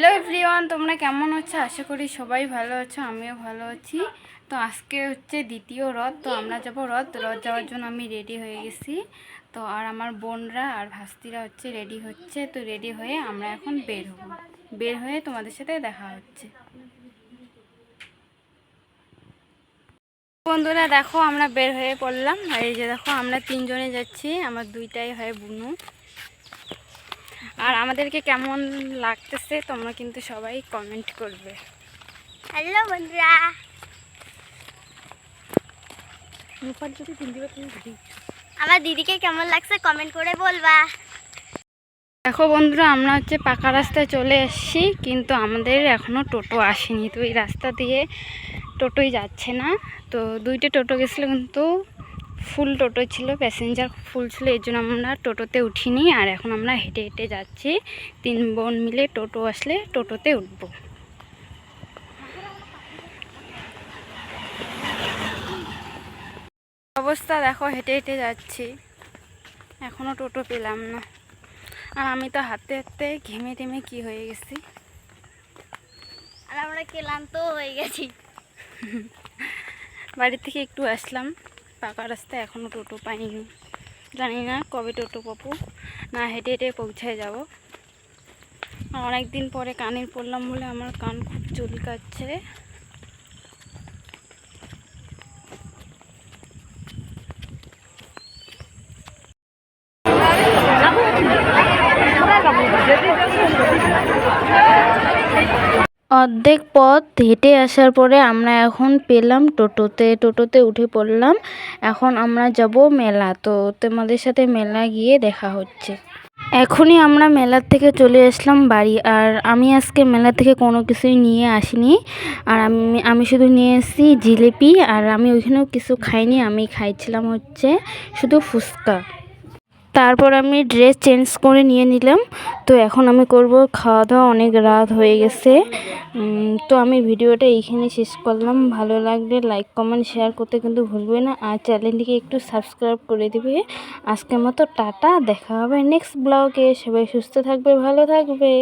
Hello everyone তোমরা কেমন আছো? আশা করি সবাই ভালো আছো, আমিও ভালো আছি। তো আজকে হচ্ছে দ্বিতীয় রথ, তো আমরা যাব রথ। রথ যাওয়ার জন্য আমি রেডি হয়ে গেছি। তো আর আমার বোনরা আর ভাস্তিরা হচ্ছে রেডি হচ্ছে। তো রেডি হয়ে আমরা এখন বের হব। বের হয়ে তোমাদের সাথে দেখা হচ্ছে। বন্ধুরা, দেখো আমরা বের হয়ে পড়লাম। আর এই যে দেখো, আমরা তিনজনে যাচ্ছি। আমার দুইটাই হয় বুনু। আর আমাদেরকে কেমন লাগতেছে তোমরা কিন্তু সবাই কমেন্ট করবে। হ্যালো বন্ধুরা। আমার দিদিকে কেমন লাগছে কমেন্ট করে বলবা। দেখো বন্ধুরা আমরা হচ্ছে পাকা রাস্তায় চলে এসেছি কিন্তু আমাদের এখনও টোটো আসেনি। তো এই রাস্তা দিয়ে টোটোই যাচ্ছে না। তো দুইটা টোটো গেছিল কিন্তু ফুল টোটো ছিল প্যাসেঞ্জার ফুল ছিল এই জন্য আমরা টোটোতে উঠিনি আর এখন আমরা হেঁটে হেঁটে যাচ্ছি। তিন বোন মিলে টোটো আসলে টোটোতে উঠবো। অবস্থা দেখো হেঁটে হেঁটে যাচ্ছি। এখনও টোটো পেলাম না। আর আমি তো হাতে হাতে ঘেমে টেমে কি হয়ে গেছি? আর আমরা ক্লান্ত হয়ে গেছি। বাড়ি থেকে একটু আসলাম। পাকা রাস্তায় এখনও টোটো পাইনি। জানি না কবে টোটো পাবো। না হেঁটে হেঁটে পৌঁছায় যাব। অনেক দিন পরে কানের পড়লাম বলে আমার কান খুব চুলকাচ্ছে। অর্ধেক পথ হেঁটে আসার পরে আমরা এখন পেলাম টোটোতে। টোটোতে উঠে পড়লাম। এখন আমরা যাব মেলা। তো তোমাদের সাথে মেলা গিয়ে দেখা হচ্ছে। এখনই আমরা মেলার থেকে চলে আসলাম বাড়ি। আর আমি আজকে মেলা থেকে কোনো কিছুই নিয়ে আসিনি। আর আমি আমি শুধু নিয়ে এসেছি জিলিপি। আর আমি ওইখানেও কিছু খাইনি। আমি খাইছিলাম হচ্ছে শুধু ফুচকা। তারপর আমি ড্রেস চেঞ্জ করে নিয়ে নিলাম। তো এখন আমি করব খাওয়া দাওয়া অনেক রাত হয়ে গেছে। তো আমি ভিডিওটা এইখানে শেষ করলাম। ভালো লাগলে লাইক কমেন্ট শেয়ার করতে কিন্তু ভুলবে না। আর চ্যানেলটিকে একটু সাবস্ক্রাইব করে দিবে। আজকের মতো টাটা, দেখা হবে নেক্সট ব্লগে সবাই সুস্থ থাকবে, ভালো থাকবে।